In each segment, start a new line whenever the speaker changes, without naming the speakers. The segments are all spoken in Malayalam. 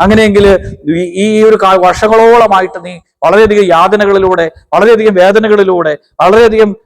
അങ്ങനെയെങ്കിൽ ഈ- ഒരു വർഷങ്ങളോളമായിട്ട് നീ വളരെയധികം യാതനകളിലൂടെ വളരെയധികം വേദനകളിലൂടെ വളരെയധികം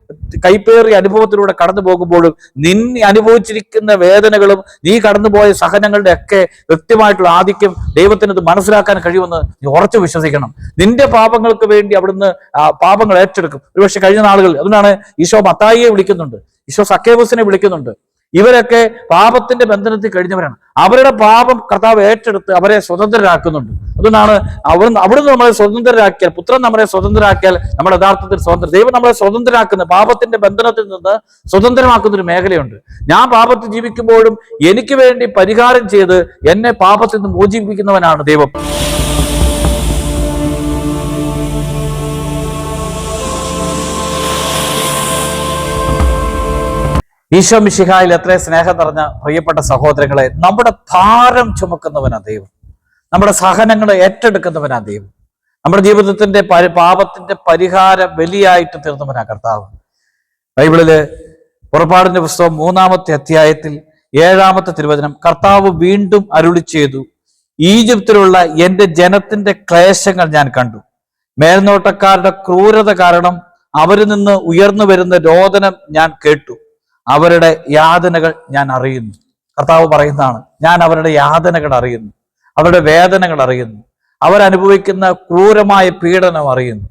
കൈപ്പേറിയ അനുഭവത്തിലൂടെ കടന്നു പോകുമ്പോഴും നിൻ അനുഭവിച്ചിരിക്കുന്ന വേദനകളും നീ കടന്നുപോയ സഹനങ്ങളുടെ ഒക്കെ കൃത്യമായിട്ടുള്ള ആധിക്യം ദൈവത്തിന് ഇത് മനസ്സിലാക്കാൻ കഴിയുമെന്ന് നീ ഉറച്ചു വിശ്വസിക്കണം. നിന്റെ പാപങ്ങൾക്ക് വേണ്ടി അവിടുന്ന് പാപങ്ങൾ ഏറ്റെടുക്കും. ഒരുപക്ഷെ കഴിഞ്ഞ നാളുകൾ അതുകൊണ്ടാണ് ഈശോ മത്തായിയെ വിളിക്കുന്നുണ്ട്. ഈശോ സക്കേബസിനെ വിളിക്കുന്നുണ്ട്. ഇവരൊക്കെ പാപത്തിന്റെ ബന്ധനത്തിൽ കഴിഞ്ഞവരാണ്. അവരുടെ പാപം കർത്താവ് ഏറ്റെടുത്ത് അവരെ സ്വതന്ത്രരാക്കുന്നുണ്ട്. അതുകൊണ്ടാണ് അവർ അവിടുന്ന് നമ്മളെ സ്വതന്ത്രരാക്കിയാൽ പുത്രൻ നമ്മളെ സ്വതന്ത്രരാക്കിയാൽ നമ്മുടെ യഥാർത്ഥത്തിൽ സ്വതന്ത്ര ദൈവം നമ്മളെ സ്വതന്ത്രരാക്കുന്ന പാപത്തിന്റെ ബന്ധനത്തിൽ നിന്ന് സ്വതന്ത്രമാക്കുന്ന ഒരു മേഖലയുണ്ട്. ഞാൻ പാപത്തിൽ ജീവിക്കുമ്പോഴും എനിക്ക് വേണ്ടി പരിഹാരം ചെയ്ത് എന്നെ പാപത്തിൽ നിന്ന് മോചിപ്പിക്കുന്നവനാണ് ദൈവം. ഈശോ മിശിഹായിൽ എത്ര സ്നേഹം നിറഞ്ഞ പ്രിയപ്പെട്ട സഹോദരങ്ങളെ നമ്മുടെ ഭാരം ചുമക്കുന്നവനാ ദൈവം. നമ്മുടെ സഹനങ്ങളെ ഏറ്റെടുക്കുന്നവനാ ദൈവം. നമ്മുടെ ജീവിതത്തിന്റെ പാപത്തിന്റെ പരിഹാര ബലിയായിട്ട് തീർന്നവനാ കർത്താവ്. ബൈബിളിൽ പുറപ്പാടിന്റെ പുസ്തകം മൂന്നാമത്തെ അധ്യായത്തിൽ ഏഴാമത്തെ തിരുവചനം കർത്താവ് വീണ്ടും അരുളി ചെയ്തു ഈജിപ്തിലുള്ള എന്റെ ജനത്തിന്റെ ക്ലേശങ്ങൾ ഞാൻ കണ്ടു. മേൽനോട്ടക്കാരുടെ ക്രൂരത കാരണം അവരിൽ നിന്ന് ഉയർന്നു വരുന്ന രോദനം ഞാൻ കേട്ടു. അവരുടെ യാതനകൾ ഞാൻ അറിയുന്നു. കർത്താവ് പറയുന്നതാണ് ഞാൻ അവരുടെ യാതനകൾ അറിയുന്നു അവരുടെ വേദനകൾ അറിയുന്നു അവരനുഭവിക്കുന്ന ക്രൂരമായ പീഡനം അറിയുന്നു.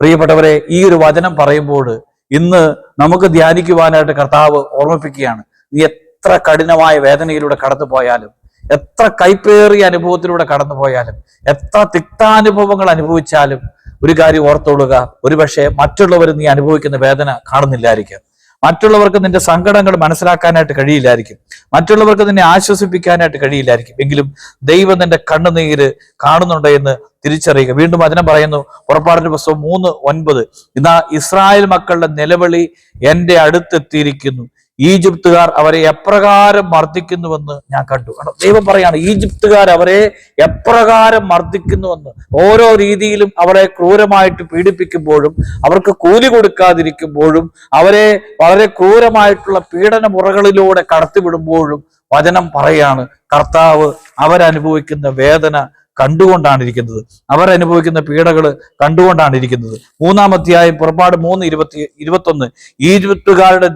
പ്രിയപ്പെട്ടവരെ ഈ ഒരു വചനം പറയുമ്പോൾ ഇന്ന് നമുക്ക് ധ്യാനിക്കുവാനായിട്ട് കർത്താവ് ഓർമ്മിപ്പിക്കുകയാണ് നീ എത്ര കഠിനമായ വേദനയിലൂടെ കടന്നു പോയാലും എത്ര കൈപ്പേറിയ അനുഭവത്തിലൂടെ കടന്നു പോയാലും എത്ര തിക്താനുഭവങ്ങൾ അനുഭവിച്ചാലും ഒരു കാര്യം ഓർത്തോളുക ഒരുപക്ഷെ മറ്റുള്ളവർ നീ അനുഭവിക്കുന്ന വേദന കാണുന്നില്ലായിരിക്കാം. മറ്റുള്ളവർക്ക് നിന്റെ സങ്കടങ്ങൾ മനസ്സിലാക്കാനായിട്ട് കഴിയില്ലായിരിക്കും. മറ്റുള്ളവർക്ക് നിന്നെ ആശ്വസിപ്പിക്കാനായിട്ട് കഴിയില്ലായിരിക്കും. എങ്കിലും ദൈവം നിന്റെ കണ്ണുനീര് കാണുന്നുണ്ട് എന്ന് തിരിച്ചറിയുക. വീണ്ടും അതിനെ പറയുന്നു. പുറപ്പാടിന്റെ പുസ്തകം മൂന്ന് ഒൻപത്. ഇതാ ഇസ്രായേൽ മക്കളുടെ നിലവിളി എന്റെ അടുത്തെത്തിയിരിക്കുന്നു. ഈജിപ്തുകാർ അവരെ എപ്രകാരം മർദ്ദിക്കുന്നുവെന്ന് ഞാൻ കണ്ടു. കാരണം ദൈവം പറയാണ് ഈജിപ്തുകാർ അവരെ എപ്രകാരം മർദ്ദിക്കുന്നുവെന്ന്. ഓരോ രീതിയിലും അവരെ ക്രൂരമായിട്ട് പീഡിപ്പിക്കുമ്പോഴും അവർക്ക് കൂലി കൊടുക്കാതിരിക്കുമ്പോഴും അവരെ വളരെ ക്രൂരമായിട്ടുള്ള പീഡന മുറകളിലൂടെ കടത്തിവിടുമ്പോഴും വചനം പറയാണ് കർത്താവ് അവരനുഭവിക്കുന്ന വേദന കണ്ടുകൊണ്ടാണ് ഇരിക്കുന്നത് അവർ അനുഭവിക്കുന്ന പീഡകൾ കണ്ടുകൊണ്ടാണ് ഇരിക്കുന്നത് മൂന്നാം അധ്യായം പുറപ്പാട് മൂന്ന് ഇരുപത്തി ഇരുപത്തൊന്ന്. ഈജിപ്തുകാരുടെ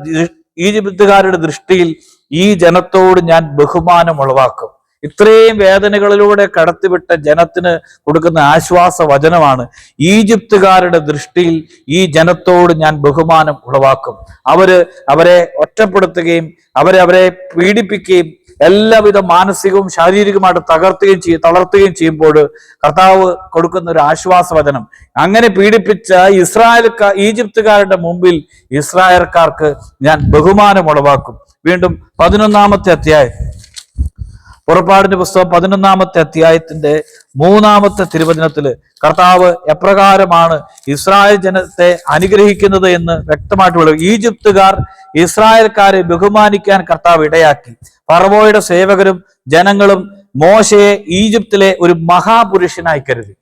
ഈജിപ്തുകാരുടെ ദൃഷ്ടിയിൽ ഈ ജനത്തോട് ഞാൻ ബഹുമാനം ഉളവാക്കും ഇത്രയും വേദനകളിലൂടെ കടത്തിവിട്ട ജനത്തിന് കൊടുക്കുന്ന ആശ്വാസ വചനമാണ് ഈജിപ്തുകാരുടെ ദൃഷ്ടിയിൽ ഈ ജനത്തോട് ഞാൻ ബഹുമാനം ഉളവാക്കും. അവർ അവരെ ഒറ്റപ്പെടുത്തുകയും അവരെ അവരെ പീഡിപ്പിക്കുകയും എല്ലാവിധ മാനസികവും ശാരീരികമായിട്ട് തകർത്തുകയും ചെയ്യും തളർത്തുകയും ചെയ്യുമ്പോൾ കർത്താവ് കൊടുക്കുന്ന ഒരു ആശ്വാസ വചനം അങ്ങനെ പീഡിപ്പിച്ച ഇസ്രായേൽക്കാർ ഈജിപ്തുകാരുടെ മുമ്പിൽ ഇസ്രായേൽക്കാർക്ക് ഞാൻ ബഹുമാനം ഉളവാക്കും. വീണ്ടും പതിനൊന്നാമത്തെ അധ്യായം. പുറപ്പാടിന്റെ പുസ്തകം പതിനൊന്നാമത്തെ അധ്യായത്തിന്റെ മൂന്നാമത്തെ തിരുവചനത്തിൽ കർത്താവ് എപ്രകാരമാണ് ഇസ്രായേൽ ജനത്തെ അനുഗ്രഹിക്കുന്നത് എന്ന് വ്യക്തമായിട്ട് വിളിക്കും ഈജിപ്തുകാർ ഇസ്രായേൽക്കാരെ ബഹുമാനിക്കാൻ കർത്താവ് ഇടയാക്കി. ഫറവോയുടെ സേവകരും ജനങ്ങളും മോശയെ ഈജിപ്തിലെ ഒരു മഹാപുരുഷനായി കരുതി.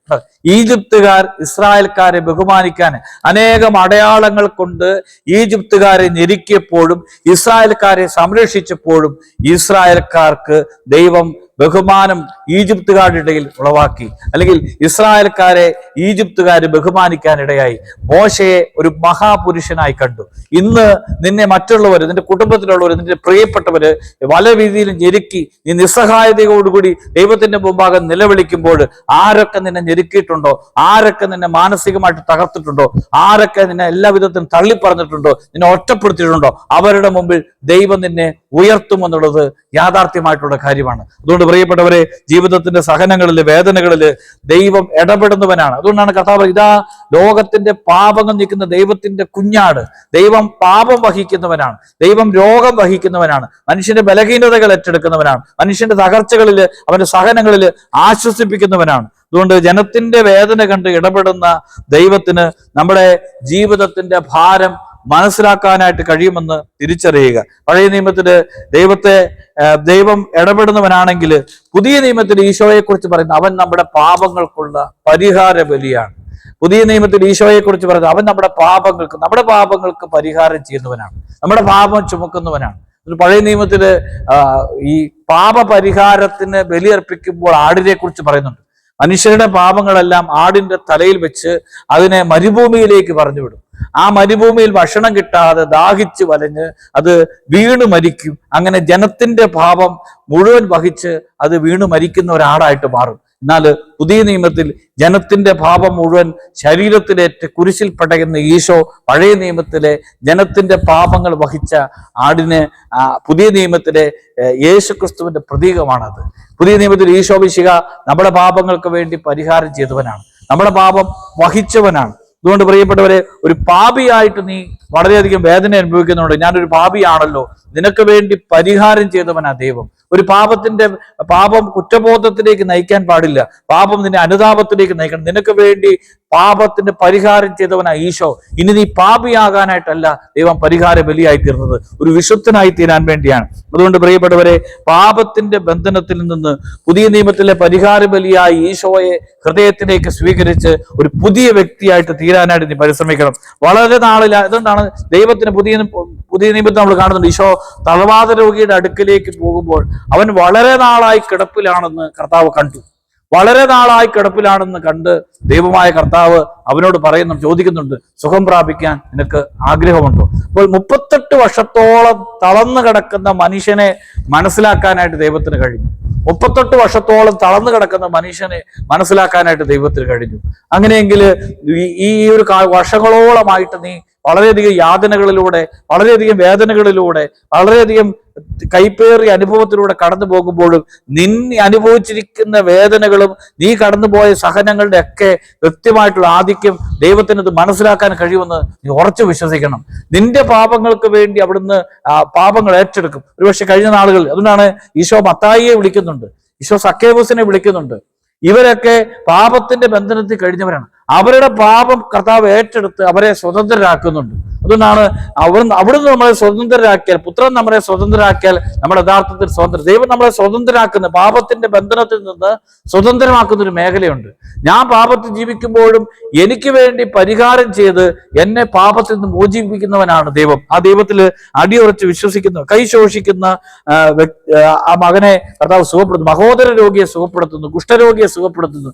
ഈജിപ്തുകാർ ഇസ്രായേൽക്കാരെ ബഹുമാനിക്കാൻ അനേകം അടയാളങ്ങൾ കൊണ്ട് ഈജിപ്തുകാരെ ഞെരുക്കിയപ്പോഴും ഇസ്രായേൽക്കാരെ സംരക്ഷിച്ചപ്പോഴും ഇസ്രായേൽക്കാർക്ക് ദൈവം ബഹുമാനം ഈജിപ്തുകാരുടെ ഇടയിൽ ഉളവാക്കി. അല്ലെങ്കിൽ ഇസ്രായേൽക്കാരെ ഈജിപ്തുകാര് ബഹുമാനിക്കാനിടയായി മോശയെ ഒരു മഹാപുരുഷനായി കണ്ടു. ഇന്ന് നിന്നെ മറ്റുള്ളവർ നിന്റെ കുടുംബത്തിലുള്ളവർ നിന്റെ പ്രിയപ്പെട്ടവർ പല രീതിയിലും ഞെരുക്കി നീ നിസ്സഹായതയോടുകൂടി ദൈവത്തിന്റെ മുമ്പാകെ നിലവിളിക്കുമ്പോൾ ആരൊക്കെ നിന്നെ ഞെരുക്കിയിട്ടുണ്ടോ? ആരൊക്കെ നിന്നെ മാനസികമായിട്ട് തകർത്തിട്ടുണ്ടോ? ആരൊക്കെ നിന്നെ എല്ലാ വിധത്തിലും തള്ളിപ്പറഞ്ഞിട്ടുണ്ടോ? നിന്നെ ഒറ്റപ്പെടുത്തിയിട്ടുണ്ടോ? അവരുടെ മുമ്പിൽ ദൈവം നിന്നെ ഉയർത്തുമെന്നുള്ളത് യാഥാർത്ഥ്യമായിട്ടുള്ള കാര്യമാണ്. അതുകൊണ്ട് പ്രിയപ്പെട്ടവരെ ജീവിതത്തിന്റെ സഹനങ്ങളിൽ വേദനകളിൽ ദൈവം ഇടപെടുന്നവനാണ്. അതുകൊണ്ടാണ് കർത്താവ് ഇതാ ലോകത്തിന്റെ പാപങ്ങൾ നിൽക്കുന്ന ദൈവത്തിന്റെ കുഞ്ഞാട്. ദൈവം പാപം വഹിക്കുന്നവനാണ്. ദൈവം രോഗം വഹിക്കുന്നവനാണ്. മനുഷ്യന്റെ ബലഹീനതകൾ ഏറ്റെടുക്കുന്നവനാണ്. മനുഷ്യന്റെ തകർച്ചകളിൽ അവന്റെ സഹനങ്ങളിൽ ആശ്വസിപ്പിക്കുന്നവനാണ്. അതുകൊണ്ട് ജനത്തിന്റെ വേദന കണ്ട് ഇടപെടുന്ന ദൈവത്തിന് നമ്മുടെ ജീവിതത്തിന്റെ ഭാരം മനസ്സിലാക്കാനായിട്ട് കഴിയുമെന്ന് തിരിച്ചറിയുക. പഴയ നിയമത്തിൽ ദൈവത്തെ ദൈവം ഇടപെടുന്നവനാണെങ്കിൽ പുതിയ നിയമത്തിൽ ഈശോയെക്കുറിച്ച് പറയുന്ന അവൻ നമ്മുടെ പാപങ്ങൾക്കുള്ള പരിഹാര ബലിയാണ് പുതിയ നിയമത്തിൽ ഈശോയെക്കുറിച്ച് പറയുന്നത് അവൻ നമ്മുടെ പാപങ്ങൾക്ക് നമ്മുടെ പാപങ്ങൾക്ക് പരിഹാരം ചെയ്യുന്നവനാണ്. നമ്മുടെ പാപം ചുമക്കുന്നവനാണ്. പഴയ നിയമത്തിൽ ഈ ഈ പാപപരിഹാരത്തിന് ബലിയർപ്പിക്കുമ്പോൾ ആടിനെ കുറിച്ച് പറയുന്നുണ്ട്. മനുഷ്യരുടെ പാപങ്ങളെല്ലാം ആടിന്റെ തലയിൽ വെച്ച് അതിനെ മരുഭൂമിയിലേക്ക് പറഞ്ഞു വിടും ആ മരുഭൂമിയിൽ ഭക്ഷണം കിട്ടാതെ ദാഹിച്ച് വലഞ്ഞ് അത് വീണു മരിക്കും. അങ്ങനെ ജനത്തിന്റെ പാപം മുഴുവൻ വഹിച്ച് അത് വീണു മരിക്കുന്ന ഒരാടായിട്ട് മാറും. എന്നാൽ പുതിയ നിയമത്തിൽ ജനത്തിന്റെ പാപം മുഴുവൻ ശരീരത്തിലേറ്റ് കുരിശിൽ പടയുന്ന ഈശോ പഴയ നിയമത്തിലെ ജനത്തിന്റെ പാപങ്ങൾ വഹിച്ച ആടിന് പുതിയ നിയമത്തിലെ യേശുക്രിസ്തുവിന്റെ പ്രതീകമാണത്. പുതിയ നിയമത്തിൽ ഈശോ വിശിക നമ്മുടെ പാപങ്ങൾക്ക് വേണ്ടി പരിഹാരം ചെയ്തവനാണ്. നമ്മുടെ പാപം വഹിച്ചവനാണ്. അതുകൊണ്ട് പ്രിയപ്പെട്ടവരെ ഒരു പാപിയായിട്ട് നീ വളരെയധികം വേദന അനുഭവിക്കുന്നുണ്ട്. ഞാനൊരു പാപിയാണല്ലോ. നിനക്ക് വേണ്ടി പരിഹാരം ചെയ്തവനാ ദൈവം. ഒരു പാപത്തിന്റെ പാപം കുറ്റബോധത്തിലേക്ക് നയിക്കാൻ പാടില്ല. പാപം നിന്നെ അനുതാപത്തിലേക്ക് നയിക്കണം. നിനക്ക് വേണ്ടി പാപത്തിന്റെ പരിഹാരം ചെയ്തവനാ ഈശോ. ഇനി നീ പാപിയാകാനായിട്ടല്ല ദൈവം പരിഹാര ബലിയായി തീർന്നത്. ഒരു വിശുദ്ധനായി തീരാൻ വേണ്ടിയാണ്. അതുകൊണ്ട് പ്രിയപ്പെട്ടവരെ പാപത്തിന്റെ ബന്ധനത്തിൽ നിന്ന് പുതിയ നിയമത്തിലെ പരിഹാര ബലിയായി ഈശോയെ ഹൃദയത്തിലേക്ക് സ്വീകരിച്ച് ഒരു പുതിയ വ്യക്തിയായിട്ട് തീരാനായിട്ട് നീ പരിശ്രമിക്കണം. വളരെ നാളിൽ അതുകൊണ്ടാണ് ദൈവത്തിന് പുതിയ പുതിയ നിയമത്തിൽ നമ്മൾ കാണുന്നുണ്ട്. ഈശോ തളവാത രോഗിയുടെ അടുക്കിലേക്ക് പോകുമ്പോൾ അവൻ വളരെ നാളായി കിടപ്പിലാണെന്ന് കർത്താവ് കണ്ടു. വളരെ നാളായി കിടപ്പിലാണെന്ന് കണ്ട് ദൈവമായ കർത്താവ് അവനോട് പറയുന്നു ചോദിക്കുന്നുണ്ട് സുഖം പ്രാപിക്കാൻ നിനക്ക് ആഗ്രഹമുണ്ടോ? അപ്പോൾ മുപ്പത്തെട്ട് വർഷത്തോളം തളർന്നു കിടക്കുന്ന മനുഷ്യനെ മനസ്സിലാക്കാനായിട്ട് ദൈവത്തിന് കഴിഞ്ഞു. മുപ്പത്തെട്ട് വർഷത്തോളം തളർന്നു കിടക്കുന്ന മനുഷ്യനെ മനസ്സിലാക്കാനായിട്ട് ദൈവത്തിന് കഴിഞ്ഞു. അങ്ങനെയെങ്കിൽ ഈ- ഒരു വർഷങ്ങളോളമായിട്ട് നീ വളരെയധികം യാതനകളിലൂടെ വളരെയധികം വേദനകളിലൂടെ വളരെയധികം കൈപ്പേറിയ അനുഭവത്തിലൂടെ കടന്നു പോകുമ്പോഴും നിന്നെ അനുഭവിച്ചിരിക്കുന്ന വേദനകളും നീ കടന്നുപോയ സഹനങ്ങളുടെ ഒക്കെ കൃത്യമായിട്ടുള്ള ആധിക്യം ദൈവത്തിന് മനസ്സിലാക്കാൻ കഴിയുമെന്ന് നീ ഉറച്ചു വിശ്വസിക്കണം. നിന്റെ പാപങ്ങൾക്ക് വേണ്ടി അവിടുന്ന് പാപങ്ങൾ ഏറ്റെടുക്കും. ഒരുപക്ഷെ കഴിഞ്ഞ നാളുകൾ അതുകൊണ്ടാണ് ഈശോ മത്തായിയെ വിളിക്കുന്നുണ്ട്. ഈശോ സക്കേബൂസിനെ വിളിക്കുന്നുണ്ട്. ഇവരൊക്കെ പാപത്തിന്റെ ബന്ധനത്തിൽ കഴിഞ്ഞവരാണ്. അവരുടെ പാപം കർത്താവ് ഏറ്റെടുത്ത് അവരെ സ്വതന്ത്രരാക്കുന്നുണ്ട്. അതുകൊണ്ടാണ് അവർ അവിടുന്ന് നമ്മളെ സ്വതന്ത്രരാക്കിയാൽ പുത്രൻ നമ്മളെ സ്വതന്ത്രരാക്കിയാൽ നമ്മുടെ യഥാർത്ഥത്തിൽ സ്വതന്ത്രം ദൈവം നമ്മളെ സ്വതന്ത്രരാക്കുന്ന പാപത്തിന്റെ ബന്ധനത്തിൽ നിന്ന് സ്വതന്ത്രമാക്കുന്ന ഒരു മേഖലയുണ്ട്. ഞാൻ പാപത്തിൽ ജീവിക്കുമ്പോഴും എനിക്ക് വേണ്ടി പരിഹാരം ചെയ്ത് എന്നെ പാപത്തിൽ നിന്ന് മോചിപ്പിക്കുന്നവനാണ് ദൈവം. ആ ദൈവത്തിൽ അടിയുറച്ച് വിശ്വസിക്കുന്ന കൈ ശോഷിക്കുന്ന ആ, വ്യക്- ആ, ആ മകനെ കർത്താവ് സുഖപ്പെടുത്തുന്നു മഹോദര രോഗിയെ സുഖപ്പെടുത്തുന്നു കുഷ്ഠരോഗിയെ സുഖപ്പെടുത്തുന്നു.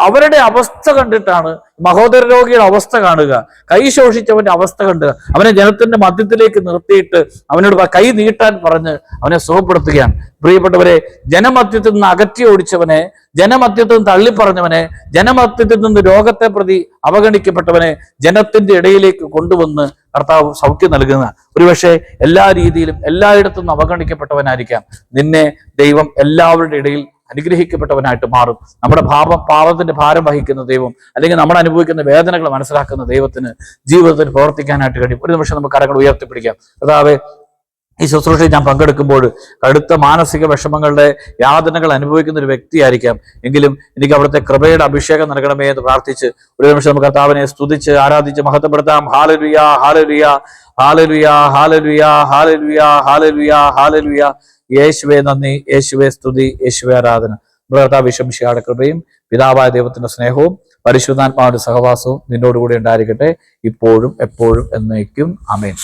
അവരുടെ അവസ്ഥ കണ്ടിട്ടാണ് മഹോദര രോഗിയുടെ അവസ്ഥ കാണുക. കൈ ശോഷിച്ചവന്റെ അവസ്ഥ കണ്ടുക അവനെ ജനത്തിന്റെ മധ്യത്തിലേക്ക് നിർത്തിയിട്ട് അവനോട് കൈ നീട്ടാൻ പറഞ്ഞ് അവനെ സുഖപ്പെടുത്തുകയാണ്. പ്രിയപ്പെട്ടവരെ ജനമധ്യത്തിൽ നിന്ന് അകറ്റി ഓടിച്ചവനെ ജനമധ്യത്തിൽ നിന്ന് തള്ളിപ്പറഞ്ഞവനെ ജനമധ്യത്തിൽ നിന്ന് രോഗത്തെ പ്രതി അവഗണിക്കപ്പെട്ടവനെ ജനത്തിന്റെ ഇടയിലേക്ക് കൊണ്ടുവന്ന് കർത്താവ് സൗഖ്യം നൽകുന്ന ഒരുപക്ഷെ എല്ലാ രീതിയിലും എല്ലായിടത്തും അവഗണിക്കപ്പെട്ടവനായിരിക്കാം. നിന്നെ ദൈവം എല്ലാവരുടെ ഇടയിൽ അനുഗ്രഹിക്കപ്പെട്ടവനായിട്ട് മാറും. നമ്മുടെ ഭാവം പാപത്തിന്റെ ഭാരം വഹിക്കുന്ന ദൈവം അല്ലെങ്കിൽ നമ്മൾ അനുഭവിക്കുന്ന വേദനകൾ മനസ്സിലാക്കുന്ന ദൈവത്തിന് ജീവിതത്തിൽ പ്രവർത്തിക്കാനായിട്ട് കഴിയും. ഒരു നിമിഷം നമുക്ക് കരങ്ങൾ ഉയർത്തിപ്പിടിക്കാം. അതാവേ ഈ ശുശ്രൂഷയിൽ ഞാൻ പങ്കെടുക്കുമ്പോൾ കടുത്ത മാനസിക വിഷമങ്ങളുടെ യാതനകൾ അനുഭവിക്കുന്ന ഒരു വ്യക്തിയായിരിക്കാം. എങ്കിലും എനിക്ക് അവിടുത്തെ കൃപയുടെ അഭിഷേകം നൽകണമേ എന്ന് പ്രാർത്ഥിച്ച് ഒരു നിമിഷം നമുക്ക് കർത്താവിനെ സ്തുതിച്ച് ആരാധിച്ച് മഹത്വപ്പെടുത്താം. ഹാലലുയ ഹാലലുയ ഹാലലുയ ഹാലലുയ ഹാലലുയ ഹാലലുയ ഹാലലുയ. യേശുവെ നന്ദി. യേശുവെ സ്തുതി. യേശുവെ ആരാധന. ഭർത്താവ് കർത്താവ് കൃപയും പിതാവായ ദൈവത്തിന്റെ സ്നേഹവും പരിശുദ്ധാത്മാവിന്റെ സഹവാസവും നിന്നോടുകൂടി ഉണ്ടായിരിക്കട്ടെ. ഇപ്പോഴും എപ്പോഴും എന്നേക്കും. അമേൻ